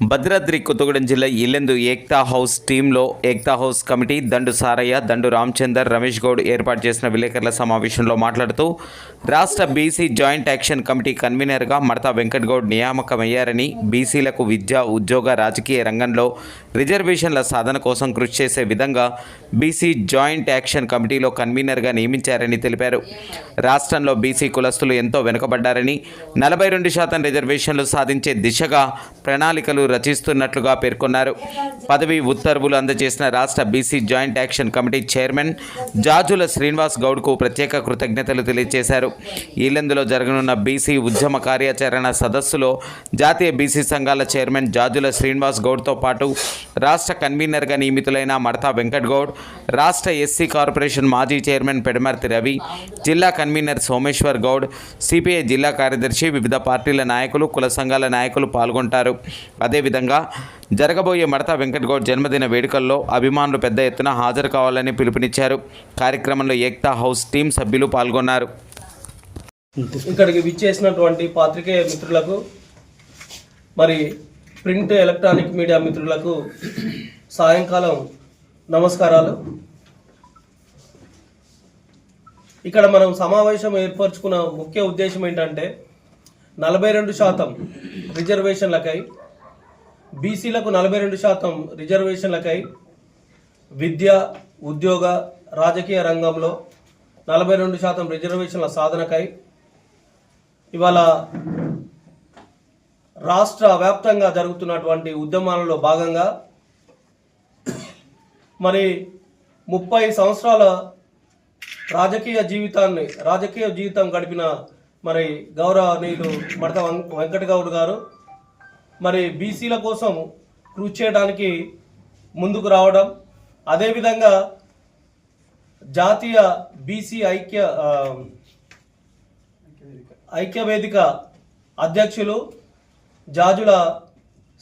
భద్రాద్రి కొత్తగూడెం జిల్లా ఇల్లెందు ఏక్తా హౌస్ టీంలో Ekta house committee Dandu Sarayya Dandu Ramachandar Ramesh Goud ఏర్పాటు చేసిన విలేకరుల సమావేశంలో మాట్లాడుతూ రాష్ట్ర బీసీ జాయింట్ యాక్షన్ కమిటీ కన్వీనర్గా మడతా వెంకట్ గౌడ్ నియామకమయ్యారని బీసీలకు విద్య ఉద్యోగ రాజకీయ రంగంలో రిజర్వేషన్ల సాధన కోసం కృషి చేసే విధంగా బీసీ జాయింట్ యాక్షన్ కమిటీలో కన్వీనర్గా నియమించారని తెలిపారు. రాష్ట్రంలో బీసీ కులస్తులు ఎంతో వెనుకబడ్డారని నలభై రెండు శాతం రిజర్వేషన్లు సాధించే దిశగా ప్రణాళికలు రచిస్తున్నట్లుగా పేర్కొన్నారు. పదవి ఉత్తర్వులు అందజేసిన రాష్ట్ర BC joint action committee chairman Jajula Srinivas గౌడ్కు ప్రత్యేక కృతజ్ఞతలు తెలియజేశారు. ఈలెందులో జరగనున్న బీసీ ఉద్యమ కార్యాచరణ సదస్సులో జాతీయ బీసీ సంఘాల చైర్మన్ జాజుల శ్రీనివాస్ గౌడ్తో పాటు రాష్ట్ర కన్వీనర్గా నియమితులైన మడతా వెంకట్ గౌడ్ రాష్ట్ర ఎస్సీ కార్పొరేషన్ మాజీ చైర్మన్ పెడమర్తి రవి జిల్లా కన్వీనర్ సోమేశ్వర్ గౌడ్ సిపిఐ జిల్లా కార్యదర్శి వివిధ పార్టీల నాయకులు కుల సంఘాల నాయకులు పాల్గొంటారు. అదేవిధంగా జరగబోయే మడత వెంకట్ గౌడ్ జన్మదిన వేడుకల్లో అభిమానులు పెద్ద ఎత్తున హాజరు కావాలని పిలుపునిచ్చారు. కార్యక్రమంలో ఏక్తా హౌస్ టీం సభ్యులు పాల్గొన్నారు. ఇక్కడికి విచ్చేసినటువంటి పాత్రికేయ మిత్రులకు మరి ప్రింట్ ఎలక్ట్రానిక్ మీడియా మిత్రులకు సాయంకాలం నమస్కారాలు. ఇక్కడ మనం సమావేశం ఏర్పరచుకున్న ముఖ్య ఉద్దేశం ఏంటంటే నలభై రెండు శాతం రిజర్వేషన్లకై బీసీలకు నలభై రెండు శాతం రిజర్వేషన్లకై విద్య ఉద్యోగ రాజకీయ రంగంలో నలభై రెండు శాతం రిజర్వేషన్ల సాధనకై ఇవాళ రాష్ట్ర వ్యాప్తంగా జరుగుతున్నటువంటి ఉద్యమాలలో భాగంగా మరి ముప్పై సంవత్సరాల రాజకీయ జీవితాన్ని రాజకీయ జీవితం గడిపిన మరి గౌరవనీయులు మడత వం- వెంకట గారు మరి బీసీల కోసం కృషి చేయడానికి ముందుకు రావడం అదేవిధంగా జాతీయ బీసీ ఐక్య ఐక్యవేదిక ఐక్య వేదిక అధ్యక్షులు జాజుల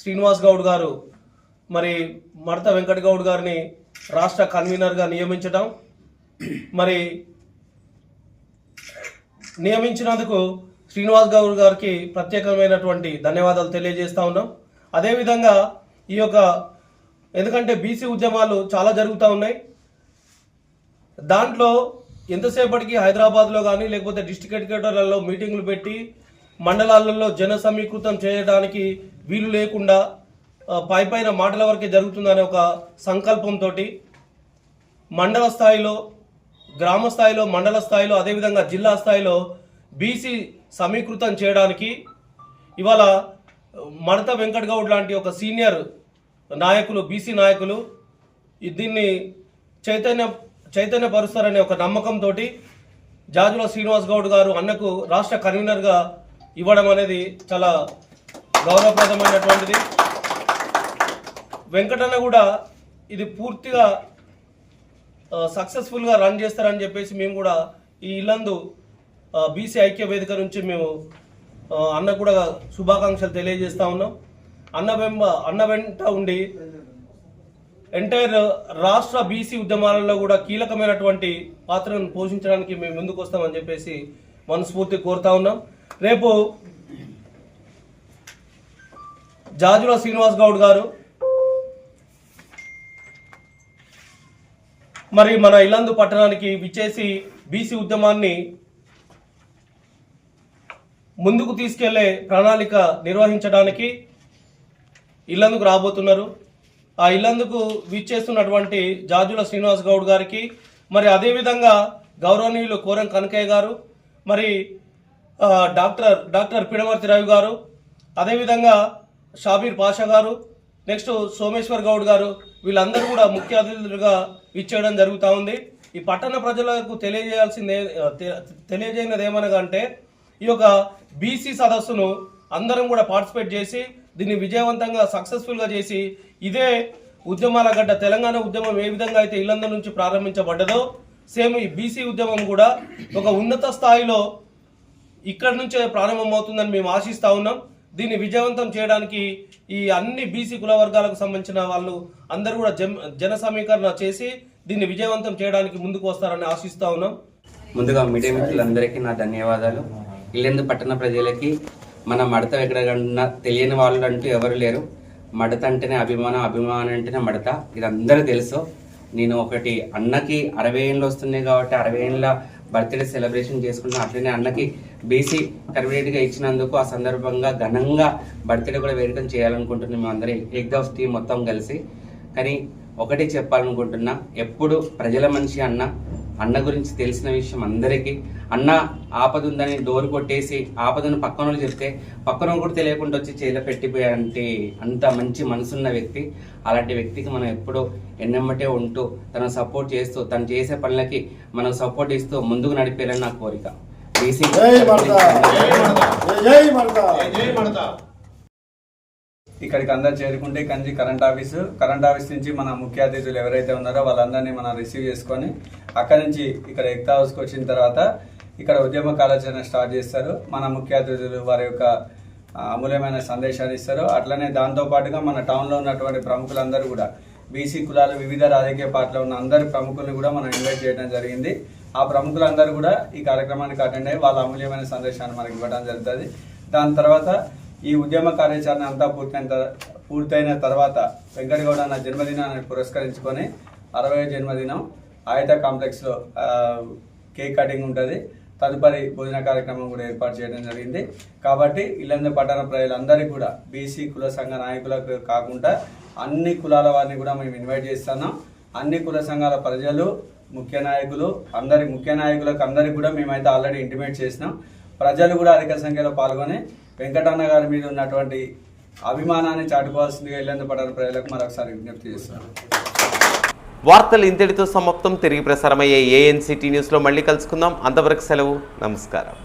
శ్రీనివాస్ గౌడ్ గారు మరి మడత వెంకట గౌడ్ గారిని రాష్ట్ర కన్వీనర్గా నియమించడం మరి నియమించినందుకు శ్రీనివాస్ గౌడ్ గారికి ప్రత్యేకమైనటువంటి ధన్యవాదాలు తెలియజేస్తా ఉన్నాం. అదేవిధంగా ఈ యొక్క ఎందుకంటే బీసీ ఉద్యమాలు చాలా జరుగుతూ ఉన్నాయి. దాంట్లో ఎంతసేపటికి హైదరాబాద్లో కానీ లేకపోతే డిస్ట్రిక్ట్ హెడ్క్వార్టర్లలో మీటింగ్లు పెట్టి మండలాలలో జన సమీకృతం చేయడానికి వీలు లేకుండా పై పైన మాటల వరకే జరుగుతుందనే ఒక సంకల్పంతో మండల స్థాయిలో గ్రామ స్థాయిలో మండల స్థాయిలో అదేవిధంగా జిల్లా స్థాయిలో బీసీ సమీకృతం చేయడానికి ఇవాళ మడత వెంకట్ గౌడ్ లాంటి ఒక సీనియర్ నాయకులు బీసీ నాయకులు దీన్ని చైతన్య చైతన్యపరుస్తారనే ఒక నమ్మకంతో జాజుల శ్రీనివాస్ గౌడ్ గారు అన్నకు రాష్ట్ర కన్వీనర్గా ఇవ్వడం అనేది చాలా గౌరవప్రదమైనటువంటిది. వెంకటన్న కూడా ఇది పూర్తిగా సక్సెస్ఫుల్గా రన్ చేస్తారని చెప్పేసి మేము కూడా ఈ ఇల్లందు బీసీ ఐక్య వేదిక నుంచి మేము అన్న కూడా శుభాకాంక్షలు తెలియజేస్తా ఉన్నాం. అన్న వెంబ అన్న వెంట ఉండి ఎంటైర్ రాష్ట్ర బీసీ ఉద్యమాలలో కూడా కీలకమైనటువంటి పాత్రను పోషించడానికి మేము ముందుకు వస్తామని చెప్పేసి మనస్ఫూర్తి కోరుతా ఉన్నాం. రేపు జాజుల శ్రీనివాస్ గౌడ్ గారు మరి మన ఇల్లందు పట్టణానికి విచ్చేసి బీసీ ఉద్యమాన్ని ముందుకు తీసుకెళ్ళే ప్రణాళిక నిర్వహించడానికి ఇల్లందుకు రాబోతున్నారు. ఆ ఇల్లందుకు విచ్చేస్తున్నటువంటి జాజుల శ్రీనివాస్ గౌడ్ గారికి మరి అదేవిధంగా గౌరవనీయులు కోరం కనకయ్య గారు మరి డాక్టర్ డాక్టర్ పిడమర్తి రవి గారు అదేవిధంగా షాబీర్ పాషా గారు నెక్స్ట్ సోమేశ్వర్ గౌడ్ గారు వీళ్ళందరూ కూడా ముఖ్య అతిథులుగా ఇచ్చేయడం జరుగుతూ ఉంది. ఈ పట్టణ ప్రజలకు తెలియజేయాల్సిందే తెలియజేయనది తెలియజేయనిది ఏమనగా అంటే ఈ యొక్క బీసీ సదస్సును అందరం కూడా పార్టిసిపేట్ చేసి దీన్ని విజయవంతంగా సక్సెస్ఫుల్గా చేసి ఇదే ఉద్యమాల గడ్డ తెలంగాణ ఉద్యమం ఏ విధంగా అయితే ఇల్లందరి నుంచి ప్రారంభించబడ్డదో సేమ్ ఈ బీసీ ఉద్యమం కూడా ఒక ఉన్నత స్థాయిలో ఇక్కడి నుంచే ప్రారంభమవుతుందని మేము ఆశిస్తూ ఉన్నాం. దీన్ని విజయవంతం చేయడానికి ఈ అన్ని బీసీ కుల వర్గాలకు సంబంధించిన వాళ్ళు అందరూ కూడా జన్ జన సమీకరణ చేసి దీన్ని విజయవంతం చేయడానికి ముందుకు వస్తారని ఆశిస్తూ ఉన్నాం. ముందుగా మీడియా మిత్రులందరికీ నా ధన్యవాదాలు. ఇల్లెందు పట్టణ ప్రజలకి మన మడత ఎక్కడ తెలియని వాళ్ళు అంటూ ఎవరు లేరు. మడత అంటేనే అభిమానం అభిమానం అంటేనే మడత. ఇది అందరూ తెలుసు. నేను ఒకటి అన్నకి అరవై ఏళ్ళు వస్తున్నాయి కాబట్టి అరవై ఏళ్ళ బర్త్డే సెలబ్రేషన్ చేసుకున్నాను అట్లనే అన్నకి బీసీ కర్మినేట్గా ఇచ్చినందుకు ఆ సందర్భంగా ఘనంగా బర్త్డే కూడా వేడుకం చేయాలనుకుంటున్నాం మేమందరం ఎగ్ ఎగ్దాఫ్ టీం మొత్తం కలిసి. కానీ ఒకటి చెప్పాలనుకుంటున్నా. ఎప్పుడు ప్రజల మనిషి అన్న అన్న గురించి తెలిసిన విషయం అందరికీ. అన్న ఆపద ఉందని డోర్ కొట్టేసి ఆపదను పక్కన చెప్తే పక్కన కూడా తెలియకుండా వచ్చి చేతిలో పెట్టిపోయారంటే అంత మంచి మనసున్న వ్యక్తి. అలాంటి వ్యక్తికి మనం ఎప్పుడూ ఎన్నెమ్మటే ఉంటూ తన సపోర్ట్ చేస్తూ తను చేసే పనులకి మనం సపోర్ట్ ఇస్తూ ముందుకు నడిపేయాలని నా కోరిక బీసీ జై మడత జై మడత ఇక్కడికి అందరు చేరుకుంటే Kanchi current office. Current office నుంచి మన ముఖ్య అతిథులు ఎవరైతే ఉన్నారో వాళ్ళందరినీ మనం రిసీవ్ చేసుకొని అక్కడ నుంచి ఇక్కడ ఎక్తా హౌస్కి వచ్చిన తర్వాత ఇక్కడ ఉద్యమ కాలాచరణ స్టార్ట్ చేస్తారు. మన ముఖ్య అతిథులు వారి యొక్క అమూల్యమైన సందేశాలు ఇస్తారు. అట్లనే దాంతో పాటుగా మన టౌన్లో ఉన్నటువంటి ప్రముఖులందరూ కూడా బీసీ కులాలు వివిధ రాజకీయ పార్టీలో ఉన్న అందరి ప్రముఖుల్ని కూడా మనం ఇన్వైట్ చేయడం జరిగింది. ఆ ప్రముఖులందరూ కూడా ఈ కార్యక్రమానికి అటెండ్ అయ్యి వాళ్ళ అమూల్యమైన సందేశాన్ని మనకి ఇవ్వడం జరుగుతుంది. దాని తర్వాత ఈ ఉద్యమ కార్యాచరణ అంతా పూర్తయిన పూర్తయిన తర్వాత వెంకటగౌడ అన్న జన్మదినాన్ని పురస్కరించుకొని అరవై జన్మదినం ఆయత కాంప్లెక్స్లో కేక్ కటింగ్ ఉంటుంది. తదుపరి భోజన కార్యక్రమం కూడా ఏర్పాటు చేయడం జరిగింది. కాబట్టి ఇల్లంద పట్టణ ప్రజలందరికీ కూడా బీసీ కుల సంఘ నాయకులకు కాకుండా అన్ని కులాల వారిని కూడా మేము ఇన్వైట్ చేస్తున్నాం. అన్ని కుల సంఘాల ప్రజలు ముఖ్య నాయకులు అందరి ముఖ్య నాయకులకు అందరికి కూడా మేమైతే ఆల్రెడీ ఇంటిమేట్ చేసినాం. ప్రజలు కూడా అధిక సంఖ్యలో పాల్గొని వెంకటన్న గారి మీద ఉన్నటువంటి అభిమానాన్ని చాటుకోవాల్సిందిగా ఇల్లందు పట్టణ ప్రజలకు మరొకసారి విజ్ఞప్తి చేస్తున్నాను వార్తలు ఇంతటితో సమాప్తం. తిరిగి ప్రసారమయ్యే ఏఎన్సిటీ న్యూస్లో మళ్ళీ కలుసుకుందాం. అంతవరకు సెలవు. నమస్కారం.